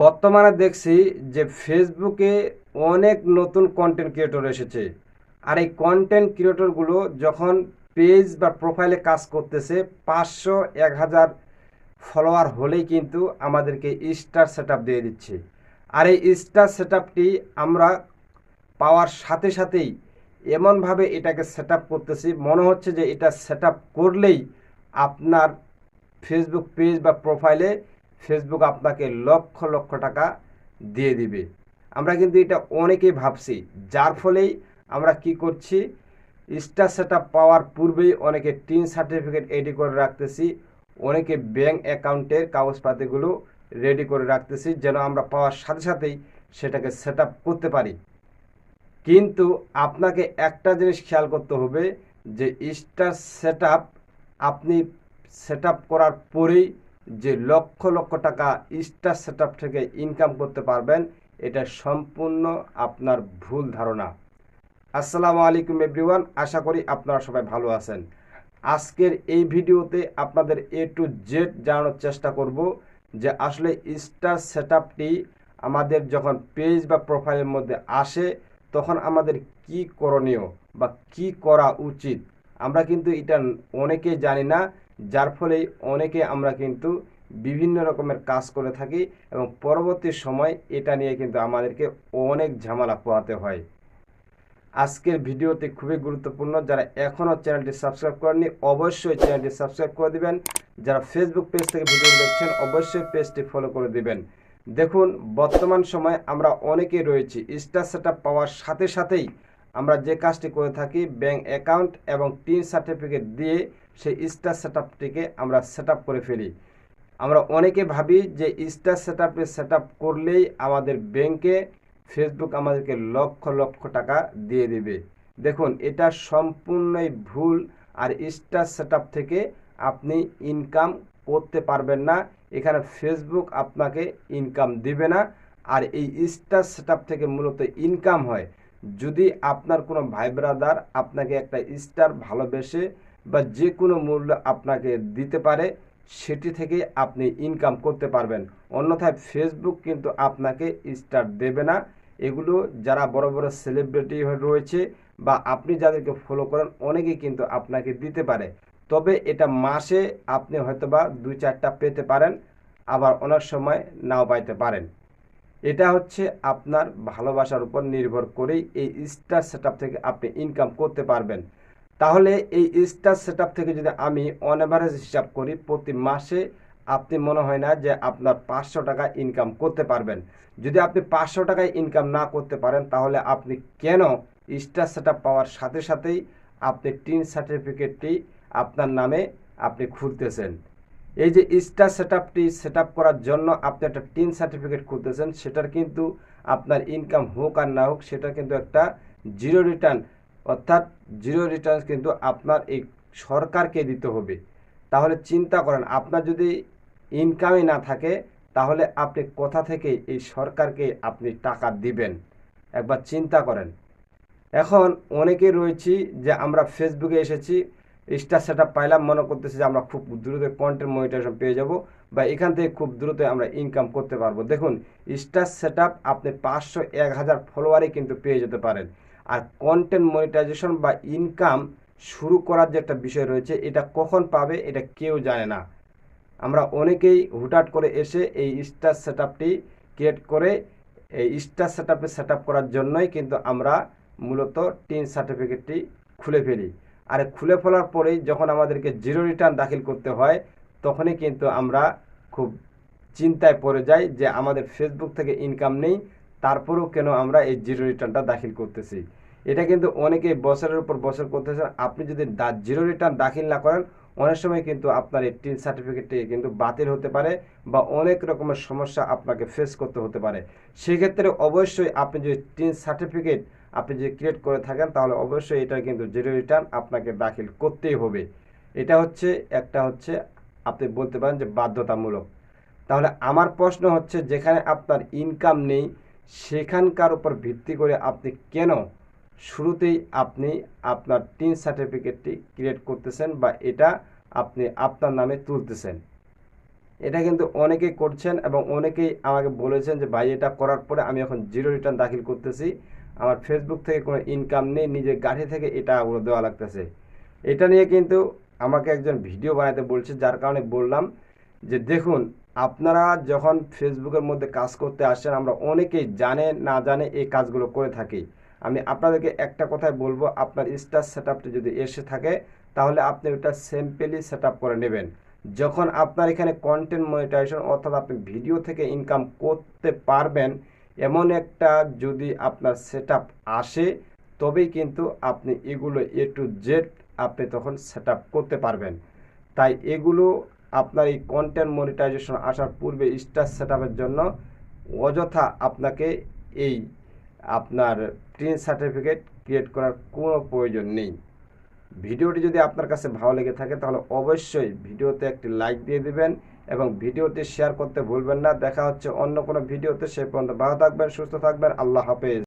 বর্তমানে দেখছি যে ফেসবুকে অনেক নতুন কন্টেন্ট ক্রিয়েটর এসেছে। আর এই কন্টেন্ট ক্রিয়েটরগুলো যখন পেজ বা প্রোফাইলে কাজ করতেছে, পাঁচশো, এক হাজার ফলোয়ার হলেই কিন্তু আমাদেরকে স্টার সেট দিয়ে দিচ্ছে। আর এই স্টার সেট আমরা পাওয়ার সাথে সাথেই এমনভাবে এটাকে সেট করতেছি। মনে হচ্ছে যে এটা সেট করলেই আপনার ফেসবুক পেজ বা প্রোফাইলে ফেসবুক আপনাকে লক্ষ লক্ষ টাকা দিয়ে দিবে। আমরা কিন্তু এটা অনেকেই ভাবছি। যার ফলেই আমরা কি করছি? স্টার সেট পাওয়ার পূর্বেই অনেকে টিন সার্টিফিকেট রেডি করে রাখতেছি। অনেকে ব্যাংক অ্যাকাউন্টের কাগজপাতিগুলো রেডি করে রাখতেছি যেন আমরা পাওয়ার সাথে সাথেই সেটাকে সেট করতে পারি। কিন্তু আপনাকে একটা জিনিস খেয়াল করতে হবে যে স্টার সেট আপনি সেট করার পরেই যে লক্ষ লক্ষ টাকা স্টার সেট থেকে ইনকাম করতে পারবেন, এটা সম্পূর্ণ আপনার ভুল ধারণা। আসসালামু আলাইকুম এভরিওয়ান আশা করি আপনারা সবাই ভালো আছেন। আজকের এই ভিডিওতে আপনাদের এ টু জেড জানানোর চেষ্টা করব যে আসলে স্টার সেট আমাদের যখন পেজ বা প্রোফাইলের মধ্যে আসে, তখন আমাদের কি করণীয় বা কি করা উচিত? আমরা কিন্তু এটা অনেকেই জানি না যার ফলে অনেকে আমরা কিন্তু বিভিন্ন রকমের কাজ করে থাকি এবং পরবর্তী সময় এটা নিয়ে কিন্তু আমাদেরকে অনেক ঝামেলা পোহাতে হয়। আজকের ভিডিওতে খুবই গুরুত্বপূর্ণ। যারা এখনও চ্যানেলটি সাবস্ক্রাইব করেননি, অবশ্যই চ্যানেলটি সাবস্ক্রাইব করে দিবেন। যারা ফেসবুক পেজ থেকে ভিডিও দেখছেন, অবশ্যই পেজটি ফলো করে দিবেন। দেখুন, বর্তমান সময়ে আমরা অনেকেই রয়েছি। স্টার সেট পাওয়ার সাথে সাথেই আমরা যে কাজটি করে থাকি ব্যাংক অ্যাকাউন্ট এবং টিন সার্টিফিকেট দিয়ে সেই স্টার সেট আমরা সেট করে ফেলি। আমরা অনেকে ভাবি যে স্টার সেট আপে সেট করলেই আমাদের ব্যাংকে ফেসবুক আমাদেরকে লক্ষ লক্ষ টাকা দিয়ে দেবে। দেখুন, এটা সম্পূর্ণই ভুল আর স্টার সেট থেকে আপনি ইনকাম করতে পারবেন না। এখানে ফেসবুক আপনাকে ইনকাম দিবে না। আর এই স্টার সেট থেকে মূলত ইনকাম হয়। যদি আপনার কোনো ভাই ব্রাদার আপনাকে একটা স্টার ভালোবেসে বা যে কোনো মূল্য আপনাকে দিতে পারে, সেটি থেকে আপনি ইনকাম করতে পারবেন। অন্যথায় ফেসবুক কিন্তু আপনাকে স্টার দেবে না। এগুলো যারা বড় বড় সেলিব্রিটি রয়েছে বা আপনি যাদেরকে ফলো করেন, অনেকেই কিন্তু আপনাকে দিতে পারে। তবে এটা মাসে আপনি হয়তোবা দুই চারটা পেতে পারেন, আবার অনেক সময় নাও পাইতে পারেন। এটা হচ্ছে আপনার ভালোবাসার উপর নির্ভর করেই এই স্টার সেট থেকে আপনি ইনকাম করতে পারবেন। তাহলে এই স্টার সেট থেকে যদি আমি অন অ্যাভারেজ হিসাব করি, প্রতি মাসে আপনি মনে হয় না যে আপনার পাঁচশো টাকা ইনকাম করতে পারবেন। যদি আপনি পাঁচশো টাকায় ইনকাম না করতে পারেন, তাহলে আপনি কেন স্টার সেট পাওয়ার সাথে সাথেই আপনি টিন সার্টিফিকেটটি আপনার নামে আপনি খুলতেছেন এই যে স্টার সেট আপটি সেট করার জন্য আপনি একটা টিন সার্টিফিকেট খুলতেছেন, সেটার কিন্তু আপনার ইনকাম হোক আর না হোক সেটা কিন্তু একটা জিরো রিটার্ন। অর্থাৎ জিরো রিটার্ন কিন্তু আপনার এই সরকারকে দিতে হবে। তাহলে চিন্তা করেন, আপনার যদি ইনকামই না থাকে, তাহলে আপনি কোথা থেকে এই সরকারকে আপনি টাকা দিবেন? একবার চিন্তা করেন। এখন অনেকে রয়েছি যে আমরা ফেসবুকে এসেছি স্টার সেট পাইলাম, মনে করতেছি যে আমরা খুব দ্রুত কন্টেন্ট মনিটাইজেশন পেয়ে যাব বা এখান থেকে খুব দ্রুত আমরা ইনকাম করতে পারব। দেখুন স্টার সেট আপনি পাঁচশো এক হাজার ফলোয়ারে কিন্তু পেয়ে যেতে পারেন। আর কন্টেন্ট মনিটাইজেশন বা ইনকাম শুরু করার যে একটা বিষয় রয়েছে, এটা কখন পাবে এটা কেউ জানে না। আমরা অনেকেই হুটহাট করে এসে এই স্টার সেট ক্রিয়েট করে, এই স্টার সেট আপে সেট করার জন্যই কিন্তু আমরা মূলত টিন সার্টিফিকেটটি খুলে ফেলি। আর খুলে ফেলার পরেই যখন আমাদেরকে জিরো রিটার্ন দাখিল করতে হয়, তখনই কিন্তু আমরা খুব চিন্তায় পড়ে যাই যে আমাদের ফেসবুক থেকে ইনকাম নেই, তারপরেও কেন আমরা এই জিরো রিটার্নটা দাখিল করতেছি? এটা কিন্তু অনেকেই বছরের উপর বছর করতেছেন। আপনি যদি জিরো রিটার্ন দাখিল না করেন, অনেক সময় কিন্তু আপনার এই টিন সার্টিফিকেটটি কিন্তু বাতিল হতে পারে বা অনেক রকমের সমস্যা আপনাকে ফেস করতে হতে পারে। সেক্ষেত্রে অবশ্যই আপনি যদি টিন সার্টিফিকেট আপনি যদি ক্রিয়েট করে থাকেন, তাহলে অবশ্যই এটা কিন্তু জিরো রিটার্ন আপনাকে দাখিল করতেই হবে। এটা হচ্ছে, একটা হচ্ছে, আপনি বলতে পারেন যে বাধ্যতামূলক। তাহলে আমার প্রশ্ন হচ্ছে, যেখানে আপনার ইনকাম নেই, সেখানকার উপর ভিত্তি করে আপনি কেন শুরুতেই আপনি আপনার টিন সার্টিফিকেটটি ক্রিয়েট করতেছেন বা এটা আপনি আপনার নামে তুলতেছেন? এটা কিন্তু অনেকেই করছেন এবং অনেকেই আমাকে বলেছেন যে, ভাই, এটা করার পরে আমি এখন জিরো রিটার্ন দাখিল করতেছি। আমার ফেসবুক থেকে কোনো ইনকাম নেই, নিজের গাড়ি থেকে এটা ওগুলো দেওয়া লাগতেছে। এটা নিয়ে কিন্তু আমাকে একজন ভিডিও বানাতে বলছে, যার কারণে বললাম যে দেখুন, আপনারা যখন ফেসবুকের মধ্যে কাজ করতে আসেন, আমরা অনেকেই জানে না জানে এই কাজগুলো করে থাকি। আমি আপনাদেরকে একটা কথাই বলব, আপনার স্টার সেট যদি এসে থাকে, তাহলে আপনি ওটা সিম্পলি সেট করে নেবেন। যখন আপনার এখানে কন্টেন্ট মনিটাইজেশন অর্থাৎ আপনি ভিডিও থেকে ইনকাম করতে পারবেন এমন একটা যদি আপনার সেট আসে, তবেই কিন্তু আপনি এগুলো এ টু জেড আপনি তখন সেট করতে পারবেন। তাই এগুলো আপনার এই কন্টেন্ট মনিটাইজেশন আসার পূর্বে স্টার সেট জন্য অযথা আপনাকে এই আপনার প্রিন্ট সার্টিফিকেট ক্রিয়েট করার কোনো প্রয়োজন নেই। ভিডিওটি যদি আপনার কাছে ভালো লেগে থাকে, তাহলে অবশ্যই ভিডিওতে একটি লাইক দিয়ে দিবেন এবং ভিডিওটি শেয়ার করতে ভুলবেন না। দেখা হচ্ছে অন্য কোনো ভিডিওতে। সে পর্যন্ত ভালো থাকবেন, সুস্থ থাকবেন। আল্লাহ হাফেজ।